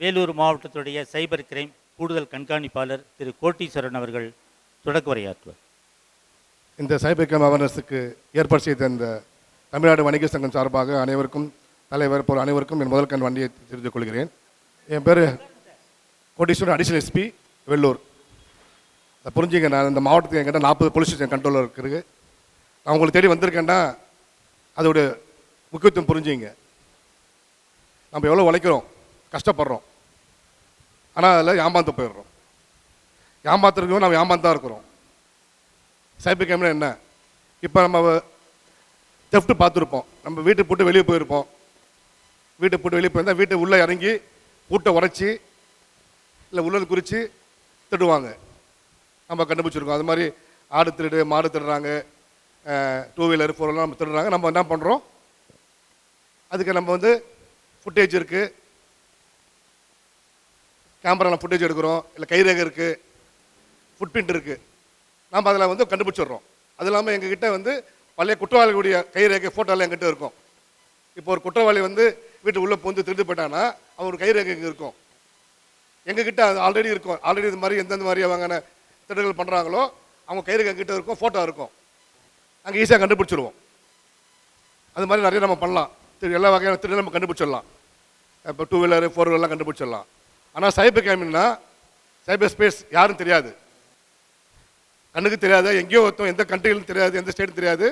வேலூர் மாவட்டத்துடைய cyber crime கூடுதல் கண்காணிப்பாளர் திரு கோட்டீஸ்வரன் அவர்கள் தொடக்க உரையாற்றுவார். இந்த சைபர் கிரைம் அவேர்னஸுக்கு ஏற்பாடு செய்த இந்த தமிழ்நாடு வணிக சங்கம் சார்பாக அனைவருக்கும் தலைவர் போல் அனைவருக்கும் என் முதல் கண் வண்டியை தெரிந்து கொள்கிறேன். என் பேர் கோட்டீஸ்வரன் அடிஷனல் எஸ்பி வெள்ளூர் அதை புரிஞ்சுங்க நான் இந்த மாவட்டத்துக்கு என்கிட்ட நாற்பது போலீஸ் ஸ்டேஷன் கண்ட்ரோலில் இருக்குது. நான் உங்களை தேடி வந்திருக்கேன்னா அதோடய முக்கியத்துவம் புரிஞ்சுங்க. நம்ம எவ்வளோ உழைக்கிறோம்? கஷ்டப்படுறோம். ஆனால் அதில் ஏமாந்து போயிடுறோம். ஏமாத்துறதுக்கும் நம்ம ஏமாந்தான் இருக்கிறோம். சைபர் கிரைம்னா என்ன? இப்போ நம்ம தெஃப்ட்டு பார்த்துருப்போம். நம்ம வீட்டை போட்டு வெளியே போயிருப்போம். வீட்டை போட்டு வெளியே போயிருந்தா வீட்டை உள்ளே இறங்கி பூட்டை உடைச்சி இல்லை உள்ளது குறித்து திருடுவாங்க. நம்ம கண்டுபிடிச்சிருக்கோம். அது மாதிரி ஆடு திருடு மாடு திருடுறாங்க. டூ வீலர் ஃபோர் வீலர் நம்ம திருடுறாங்க. நம்ம என்ன பண்ணுறோம் அதுக்கு நம்ம வந்து ஃபுட்டேஜ் இருக்குது கேமராவில் ஃபுட்டேஜ் எடுக்கிறோம் இல்லை கைரேகை இருக்குது ஃபுட் பிரிண்ட் இருக்குது நாம் அதில் வந்து கண்டுபிடிச்சிடுறோம். அது இல்லாமல் எங்ககிட்ட வந்து பழைய குற்றவாளிகளுடைய கைரேகை ஃபோட்டோலாம் எங்கிட்ட இருக்கும். இப்போ ஒரு குற்றவாளி வந்து வீட்டு உள்ளே புந்து திருட்டு போயிட்டான்னா அவன் ஒரு கைரேகை இங்கே இருக்கும். எங்ககிட்ட அது ஆல்ரெடி இருக்கும். ஆல்ரெடி இது மாதிரி எந்தெந்த மாதிரி அவங்க திருடுகள் பண்ணுறாங்களோ அவங்க கைரேகை எங்கிட்ட இருக்கும் ஃபோட்டோ இருக்கும். அங்கே ஈஸியாக கண்டுபிடிச்சிடுவோம். அது மாதிரி நிறைய நம்ம பண்ணலாம். திரு எல்லா வகையான திருடு நம்ம கண்டுபிடிச்சிடலாம். இப்போ டூ வீலர் ஃபோர் வீலர்லாம் கண்டுபிடிச்சிடலாம். ஆனால் சைபர் கிரைம்னா சைபர் ஸ்பேஸ் யாரும் தெரியாது. கண்ணுக்கு தெரியாது எங்கேயோ ஒருத்தன் எந்த கண்ட்ரிகளும் தெரியாது எந்த ஸ்டேட்டும் தெரியாது.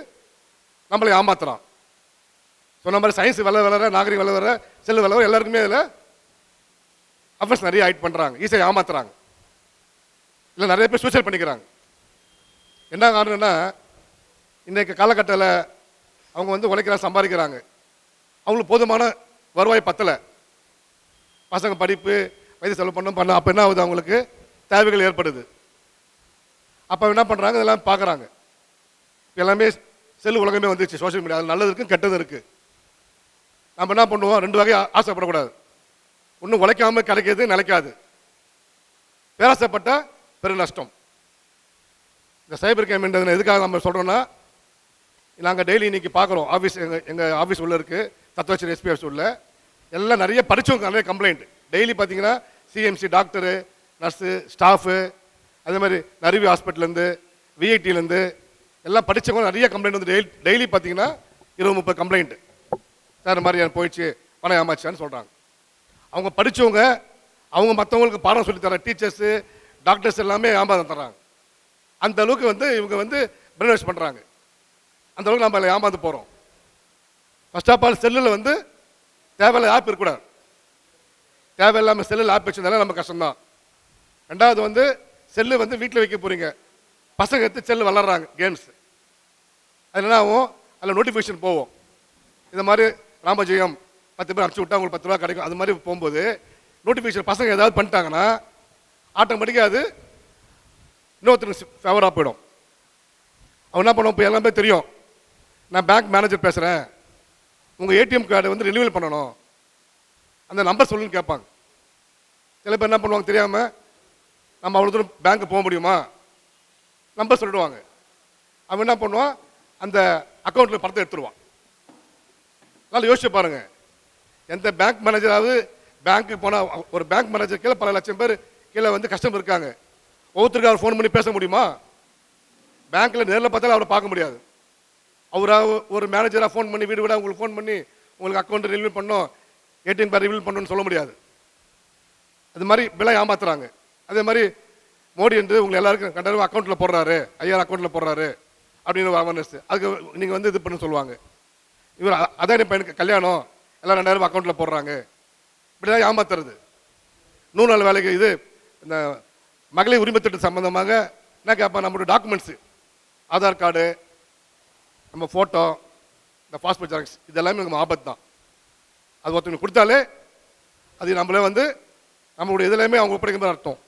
நம்மளை ஏமாத்துறான். சொன்ன மாதிரி சயின்ஸ் வளர வளர நாகரிகம் வளர வளர செல்லு வளர எல்லாருக்குமே அதில் அஃபர்ஸ் நிறைய ஹைட் பண்ணுறாங்க ஈஸியாக ஏமாத்துறாங்க. இல்லை நிறைய பேர் சூசைட் பண்ணிக்கிறாங்க. என்ன காரணம்னா இன்றைக்கு காலகட்டத்தில் அவங்க வந்து உழைக்கிறாங்க சம்பாதிக்கிறாங்க. அவங்களுக்கு போதுமான வருவாய் பத்தலை. பசங்க படிப்பு வயது செலவு பண்ணணும் பண்ண அப்போ என்ன ஆகுது அவங்களுக்கு? தேவைகள் ஏற்படுது. அப்போ என்ன பண்ணுறாங்க இதெல்லாம் பார்க்குறாங்க எல்லாமே செல் உலகமே வந்துச்சு சோஷியல் மீடியா அது நல்லது இருக்குது கெட்டது இருக்குது நம்ம என்ன பண்ணுவோம்? ரெண்டு வகை ஆசைப்படக்கூடாது. ஒன்றும் உழைக்காமல் கிடைக்கிறது நிலைக்காது. பேராசைப்பட்ட பெரு நஷ்டம். இந்த சைபர் கிரைம்ன்றது எதுக்காக நம்ம சொல்கிறோன்னா நாங்கள் டெய்லி இன்றைக்கி பார்க்குறோம் ஆஃபீஸ் எங்கள் எங்கள் ஆஃபீஸ் உள்ளே இருக்குது தத்துவச்சர் எஸ்பி ஆஃபீஸ் உள்ள. எல்லாம் நிறைய படித்தவங்க நிறைய கம்ப்ளைண்ட் டெய்லி பார்த்தீங்கன்னா சிஎம்சி டாக்டரு நர்ஸு ஸ்டாஃபு அதே மாதிரி நருவி ஹாஸ்பிட்டல்லேருந்து விஐடிலேருந்து எல்லாம் படித்தவங்க நிறைய கம்ப்ளைண்ட் வந்து டெய்லி டெய்லி பார்த்தீங்கன்னா இருபது முப்பது கம்ப்ளைண்ட் சார் இந்த மாதிரி எனக்கு போயிடுச்சு. பணம் ஏமாச்சான்னு சொல்கிறாங்க அவங்க படித்தவங்க அவங்க மற்றவங்களுக்கு பாடம் சொல்லித் தர டீச்சர்ஸு டாக்டர்ஸ் எல்லாமே ஏமாந்து தர்றாங்க. அந்த அளவுக்கு வந்து இவங்க வந்து பிரெயின் பண்ணுறாங்க அந்த அளவுக்கு நம்ம அதில் ஏமாந்து போகிறோம் ஃபர்ஸ்ட் ஆஃப் ஆல் செல்லில் வந்து தேவையில்ல ஆப் இருக்கக்கூடாது. தேவையில்லாமல் செல்லில் ஆப் வச்சிருந்தாலும் நம்ம கஷ்டம்தான். ரெண்டாவது வந்து செல்லு வந்து வீட்டில் வைக்க போகிறீங்க பசங்க எடுத்து செல்லு வளர்றாங்க கேம்ஸ் அது என்ன ஆகும்? அதில் நோட்டிஃபிகேஷன் போகும். இந்த மாதிரி ராமஜெயம் பத்து பேர் அனுப்பிச்சு விட்டா உங்களுக்கு பத்து ரூபா கிடைக்கும். அது மாதிரி போகும்போது நோட்டிஃபிகேஷன் பசங்க ஏதாவது பண்ணிட்டாங்கன்னா ஆட்டோமேட்டிக்காக அது இன்னொருத்தருக்கு ஃபேவராக போயிடும். அவன் என்ன பண்ணுவோம் இப்போ எல்லாமே தெரியும். நான் பேங்க் மேனேஜர் பேசுகிறேன் உங்கள் ஏடிஎம் கார்டு வந்து ரினிவல் பண்ணணும். அந்த நம்பர் சொல்லுன்னு கேட்பாங்க. சில பேர் என்ன பண்ணுவாங்க தெரியாமல் நம்ம அவ்வளோ தூரம் பேங்க்கு போக முடியுமா? நம்பர் சொல்லிடுவாங்க. அவன் என்ன பண்ணுவான்? அந்த அக்கௌண்ட்டில் பணத்தை எடுத்துருவான். நல்லா யோசிச்சு பாருங்க. எந்த பேங்க் மேனேஜராவது பேங்க்குக்கு போனால் ஒரு பேங்க் மேனேஜர் கீழே பல லட்சம் பேர் கீழே வந்து கஸ்டமர் இருக்காங்க. ஒவ்வொருத்தருக்கு அவர் ஃபோன் பண்ணி பேச முடியுமா? பேங்க்கில் நேரில் பார்த்தாலும் அவரை பார்க்க முடியாது. அவராக ஒரு மேனேஜராக ஃபோன் பண்ணி வீடு வீடாக உங்களுக்கு ஃபோன் பண்ணி உங்களுக்கு அக்கௌண்ட் ரினியூல் பண்ணோம் ஏடிஎம் கார்டு ரினியூல் பண்ணணும்னு சொல்ல முடியாது. அது மாதிரி விலை ஏமாத்துறாங்க. அதே மாதிரி மோடி என்று உங்களை எல்லாருக்கும் கண்டிப்பாக அக்கௌண்ட்டில் போடுறாரு ஐயாயிரம் அக்கௌண்ட்டில் போடுறாரு அப்படின்னு அவேர்னஸ் அதுக்கு நீங்கள் வந்து இது பண்ண சொல்லுவாங்க. இவர் அதானி பையனுக்கு கல்யாணம் எல்லாம் ரெண்டாயிரம் அக்கௌண்ட்டில் போடுறாங்க. இப்படிதான் ஏமாத்துறது. நூறு நாள் வேலைக்கு இது இந்த மகளிர் உரிமை திட்டம் சம்பந்தமாக என்ன கேட்பேன் நம்மளோட டாக்குமெண்ட்ஸு ஆதார் கார்டு நம்ம ஃபோட்டோ இந்த பாஸ்போர்ட் ஜெராக்ஸ் இது எல்லாமே நம்ம ஆபத்து தான் அது ஒருத்தவங்க கொடுத்தாலே அது நம்மளே வந்து நம்மளுடைய இதுலையுமே அவங்க ஒப்படைக்கிற அர்த்தம்.